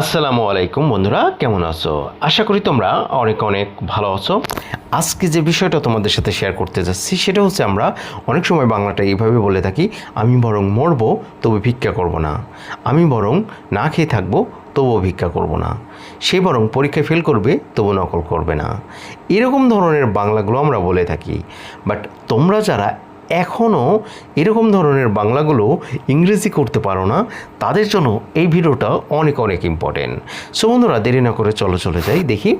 আসসালামু আলাইকুম বন্ধুরা, কেমন আছো? আশা করি তোমরা অনেক অনেক ভালো আছো। আজকে যে বিষয়টা তোমাদের সাথে শেয়ার করতে যাচ্ছি, সেটা হচ্ছে আমরা অনেক সময় বাংলাটা এইভাবে বলে থাকি, আমি বরং মরবো, তবু ভিক্ষা করব না। আমি বরং না খেয়ে থাকব, তবুও ভিক্ষা করব না। সে বরং পরীক্ষায় ফেল করবে, তবু নকল করবে না। এরকম ধরনের বাংলাগুলো আমরা বলে থাকি। বাট তোমরা যারা এখনও এরকম ধরনের বাংলাগুলো ইংরেজি করতে পারো না, তাদের জন্য এই ভিডিওটা অনেক অনেক ইম্পর্টেন্ট সো বন্ধুরা, দেরি না করে চলো, চলে যাই, দেখি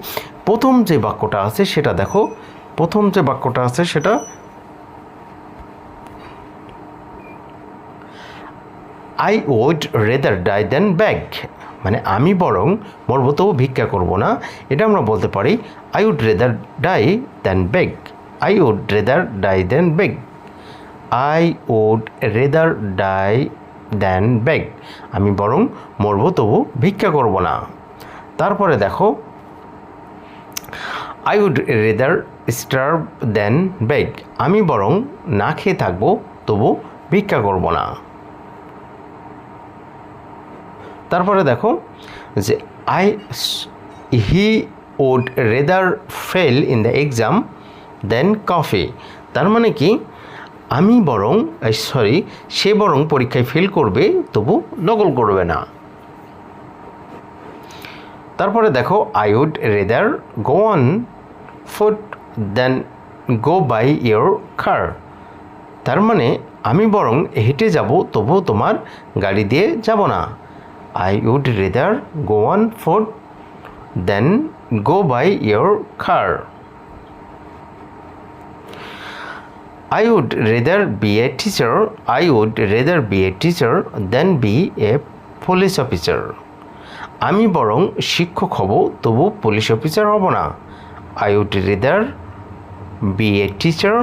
প্রথম যে বাক্যটা আছে সেটা দেখো। প্রথম যে বাক্যটা আছে সেটা I would rather die than beg মানে আমি বরং মরবো ভিক্ষা করব না, এটা আমরা বলতে পারি I would rather die than beg I would rather die than beg I would rather die than beg আমি বরং মরবো, তবু ভিক্ষা করব না। তারপরে দেখো I would rather starve than beg আমি বরং না খেয়ে থাকব, তবু ভিক্ষা করব না। তারপরে দেখো, যে I he would rather fail in the exam than copy তার মানে কি? আমি বরং সরি সে বরং পরীক্ষায় ফেল করবে, তবু নকল করবে না। তারপরে দেখো I would rather go on foot than go by your car তার মানে আমি বরং হেঁটে যাব, তবু তোমার গাড়ি দিয়ে যাব না। I would rather go on foot than go by your car I would rather be a teacher. I would rather be a teacher than be a police officer. আমি বরং শিক্ষক হব, তবু পুলিশ অফিসার হব না I would rather be a teacher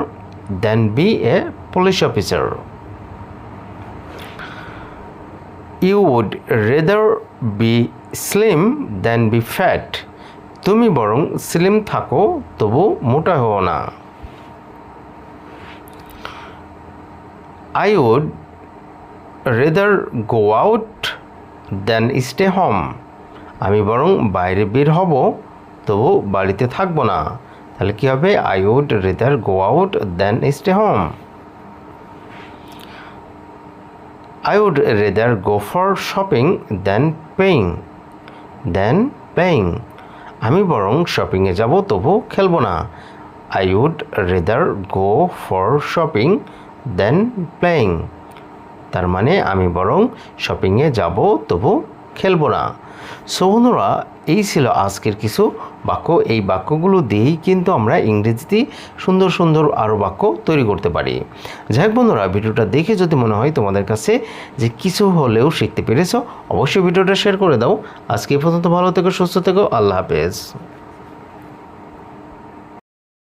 than be a police officer you would rather be slim than be fat তুমি বরং slim থাকো, তবু মোটা হও না I would rather go out than stay home. আমি বরং বাইরে বের হব, তবু বাড়িতে থাকব না। তাহলে কী হবে? I would rather go out than stay home I would rather go for shopping than paying than paying আমি বরং শপিংয়ে যাব, তবু খেলব না। I would rather go for shopping than playing তার মানে আমি বরং শপিংয়ে যাব, তবু খেলব না। সো বন্ধুরা, এই ছিল আজকের কিছু বাক্য। এই বাক্যগুলো দিয়েই কিন্তু আমরা ইংরেজিতে সুন্দর সুন্দর আরও বাক্য তৈরি করতে পারি। যাই হোক বন্ধুরা, ভিডিওটা দেখে যদি মনে হয় তোমাদের কাছে যে কিছু হলেও শিখতে পেরেছ, অবশ্যই ভিডিওটা শেয়ার করে দাও। আজকে পর্যন্ত ভালো থেকো, সুস্থ থেকো, আল্লাহ হাফেজ।